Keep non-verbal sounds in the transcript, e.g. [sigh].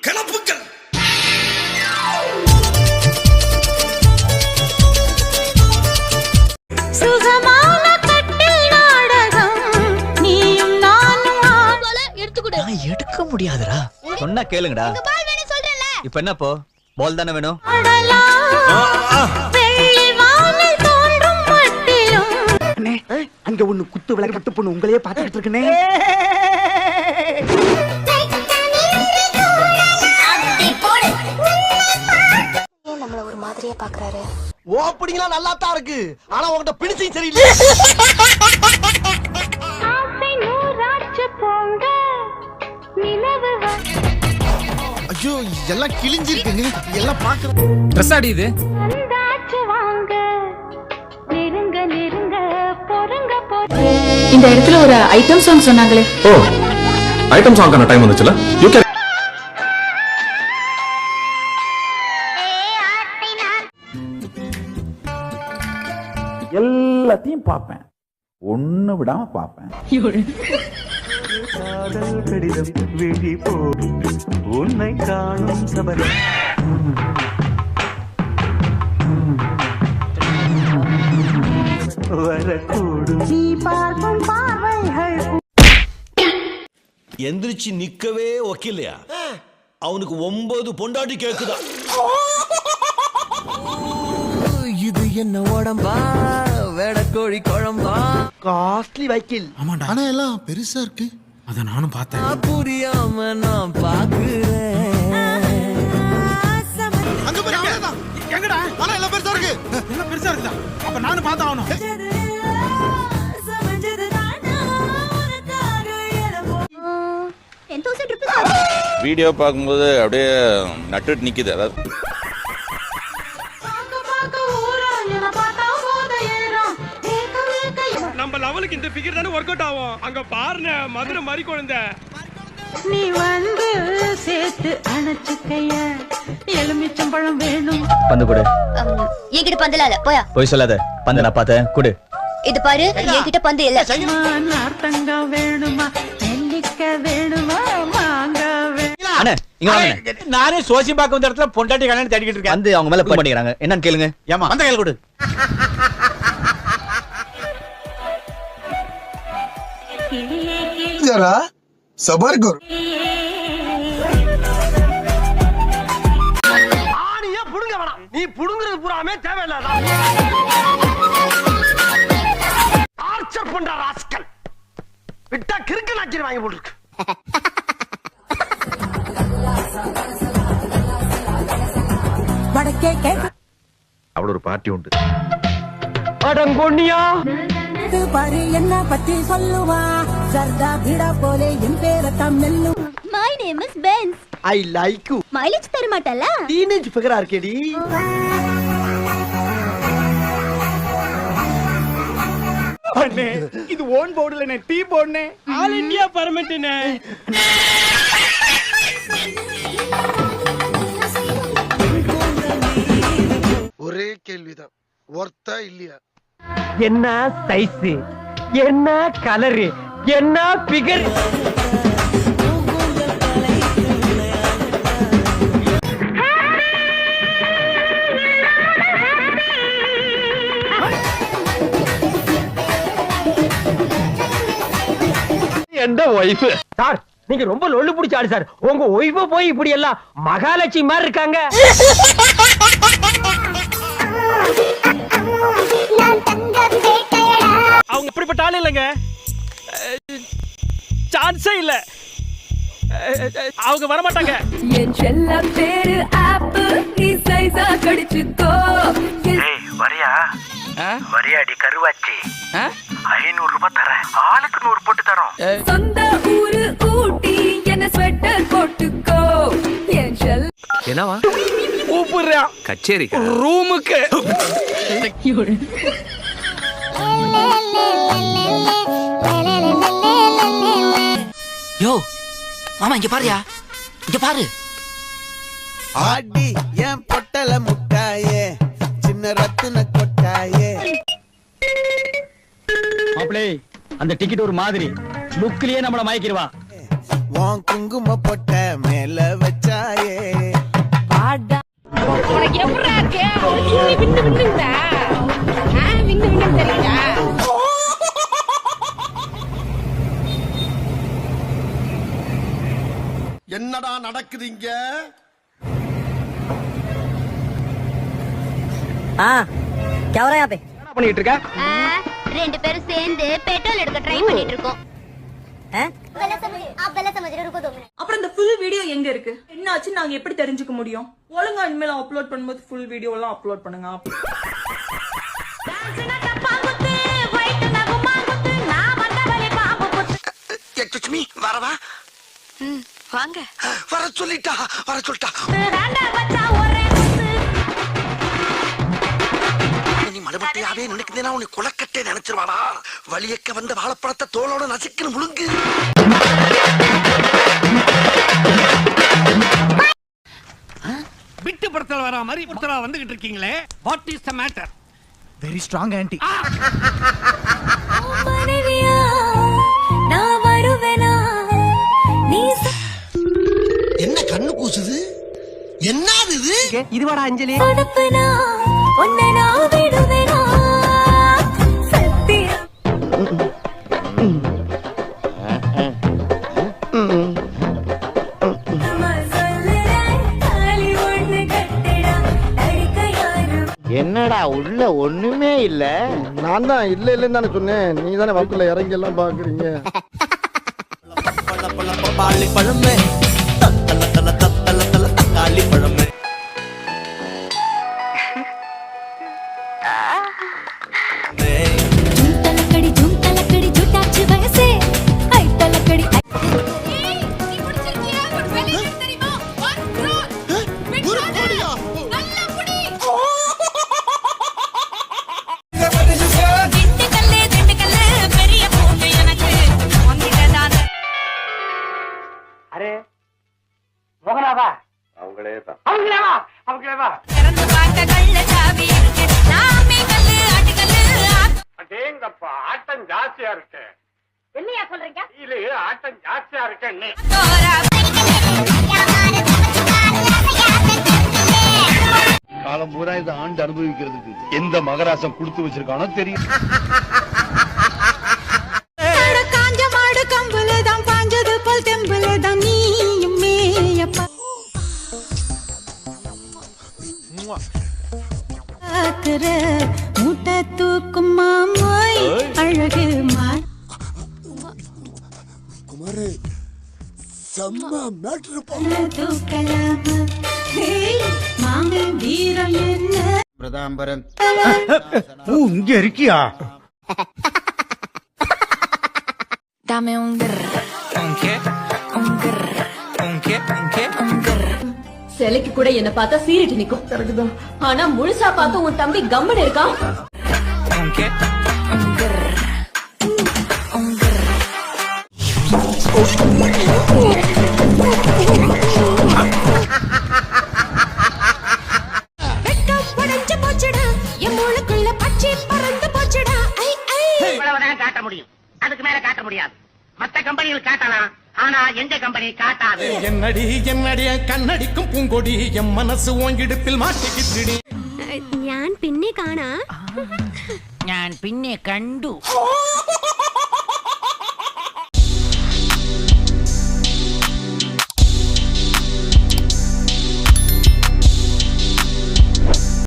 கிளப்புக்கள் எடுக்க முடியாதுடா. சொன்னா கேளுங்கடா. இப்ப என்னப்போ பால் தானே வேணும்? அங்க ஒண்ணு குத்து விளக்கட்டு பொண்ணு உங்களையே பாத்துக்கிட்டு இருக்கனே பாக்குறாரு. ஓப்பனிங்லாம் நல்லா தான் இருக்கு. ஆனா உன்கிட்ட பிடிச்சும் சரியில்லை. ஐயோ எல்லாம் கிழிஞ்சிருக்குங்க. எல்லாம் பாக்குற ட்ரெஸ் ஆடி இது. வந்தாச்சு வாங்க. நெருங்க நெருங்க பொறுங்க பொறு இந்த இடத்துல ஒரு ஐட்டம் சாங் சொன்னாங்களே. ஓ ஐட்டம் சாங்கான டைம் வந்துச்சுல? யூ கேன் எல்லாத்தையும் பார்ப்பேன். ஒண்ணு விடாம பார்ப்பேன். உன்னை காணும் சபரி வரக்கூடும் நீ பார்க்கும் பார்வைகள் எந்திரிச்சு நிக்கவே ஒக்கில்லையா அவனுக்கு ஒன்பது பொண்டாட்டி கேக்குதா? என்ன உடம்பா? வேடக்கோழி குழம்பா? காஸ்ட்லி வைக்கில். ஆனா எல்லாம் பெருசா இருக்கு. அத நானும் பார்த்தேன். புரியாம நான் பாக்குறேன். அங்க போய் அவ்வளவுதான் எங்கடா? ஆனா எல்லாம் பெருசா இருக்கு. எல்லாம் பெருசா இருக்குதா? அப்ப நானும் தௌசண்ட் ருபீஸ் வீடியோ பார்க்கும்போது அப்படியே நட்டுட்டு நிக்குது. அதாவது இந்த ஃபிகர் தானே ஒர்க் அவுட் ஆகும். அங்க பாருங்க மதுரை மாதிரி குழந்தை. நீ வந்து சேர்த்து அணைச்சுக்கைய எலுமிச்சம்பழம் வேணும். பந்து கொடு. என்கிட்ட பந்தல இல்ல போயா? போய் சொல்லாத. பந்து நான் பார்த்தேன். குடு. இது பாரு என்கிட்ட பந்து இல்ல. நார்த்தங்காய் வேணுமா? நெல்லிக்காய் வேணுமா? வாங்க நானே சோசி பார்க்க வந்த இடத்துல பொண்டாட்டி கல்யாணம் தேடிக்கிட்டு இருக்கேன். வந்து அவங்க மேல பண்ணிக்கிறாங்க. என்னன்னு கேளுங்க. ஏமா அந்த கையில் கொடு. ஜரா சபர் கர் ஆணியே புடுங்க வேணாம். நீ புடுங்குறது பூராமே தேவையில்லாதான் ஆர்ச்சர் பண்ற ராஸ்கல். விட்டா கிறுக்கு நாக்கிற வாங்கி போட்டுருக்கு. அவ்வளோ ஒரு பார்ட்டி உண்டு. அடங்கொன்னியா பாரு என்ன பத்தி சொல்லுவா? சர்தா பிடா போலே என் பேர தமிழ்னு my name is Benz I like you mileage தர மாட்டல டீனேஜ் ஃபிகரா இருக்கேடி. அண்ணே இது ஓன் போர்டுல டீ போடுனே ஆல் இந்தியா பர்மிட்னே ஒரே கேள்விதான். ஒர்த்தா இல்லையா? என்ன சைஸ் என்ன கலரு என்ன பிகர்? எந்த ஒய்ஃப் சார் நீங்க ரொம்ப லொல்லு பிடிச்ச ஆளு சார். உங்க ஒய்ஃப போய் இப்படி எல்லாம் மகாலட்சுமி மாதிரி இருக்காங்க. அவங்க இப்படிப்பட்ட ஆள் இல்லைங்க. சான்ஸே இல்ல. அவங்க வர மாட்டாங்க என் செல்ல பேரு ஆப்பு. நீ சைஸா கடிச்சுக்கோ. வரியா? வரியாடி கருவாச்சி? ஐநூறு ரூபாய் தரேன். ஆளுக்கு நூறு போட்டு தரோம். சொந்த ஊரு ஊட்டி என்ன ஸ்வெட்டர் போட்டுக்கோ. என் செல்ல என்னவா? கூப்பிடுறான். கச்சேரி ரூமுக்கு. யோ மாமா இங்க பாருயா. இங்க பாரு. ஆடி ஏன் பொட்டல முட்டாயே சின்ன ரத்தின கொட்டாயே. மாப்பிளே அந்த டிக்கெட் ஒரு மாதிரி. லுக்லயே நம்மள மயக்கிடுவா. உன் குங்கும பொட்ட மேல வச்சாயே. என்னடா நடக்குது இங்க? என்ன பண்ணிட்டு இருக்க ரெண்டு பேரும் சேர்ந்து பெட்ரோல் எடுக்க ட்ரை பண்ணிட்டு இருக்கோம் அப்புறம் இந்த ஃபுல் வீடியோ எங்க இருக்கு? என்னாச்சு நாங்க எப்படி தெரிஞ்சுக்க முடியும்? ஒழுங்கா இனிமேல் அப்லோட் பண்ணும்போது ஃபுல் வீடியோ எல்லாம் அப்லோட் பண்ணுங்க. வாங்க. வர சொல்லிட்டா வர சொல்லிட்டா. நீ மடுபட்டியாவே நினைக்கிறேன்னா உன்னை குலக்கட்டே நினைச்சிருவானா வழியக்க வந்த வாழைப்பழத்தை தோலோட நசுக்கணும் முழுங்கு. விட்டு படத்துல வர மாதிரி படத்துல வந்துகிட்டு இருக்கீங்களே? What is the matter very strong aunty இது இதுவாடா அஞ்சலி. என்னடா உள்ள ஒண்ணுமே இல்ல? நான் தான் இல்ல இல்லன்னு தானே சொன்னேன். நீ தானே வகுப்புல இறங்கி எல்லாம் பாக்குறீங்க. பழமே. தத்தல தல தக்காளி பழமே. தான் அவங்களேவா? அடேங்கப்பா ஆட்டம் ஜாஸ்தியா இருக்கு. என்னையா சொல்றீங்க? இல்ல ஆட்டம் ஜாஸ்தியா இருக்கு காலம் பூரா இதை ஆண்டு அனுபவிக்கிறதுக்கு எந்த மகராசம் கொடுத்து வச்சிருக்கானோ தெரியும். [laughs] ஹேய், மாமன் வீரம் என்ன பிரதாம்பரன் இங்க இருக்கியா Dame un grr. Un qué? Un grr. Un qué? Un qué? Un grr. சிலைக்கு கூட என்ன பார்த்தா சீரிட்டு நிக்கும் ஆனா முழுசா பார்த்து உன் தம்பி கம்மன் இருக்கான் என்னடி என்னடி கண்ணடிக்கும் பூங்கொடி என் மனசு ஓங்கிடுப்பில் மாட்டிக்கிட்டுடி ഞാൻ പിന്നെ കാണാ ഞാൻ പിന്നെ കണ്ടു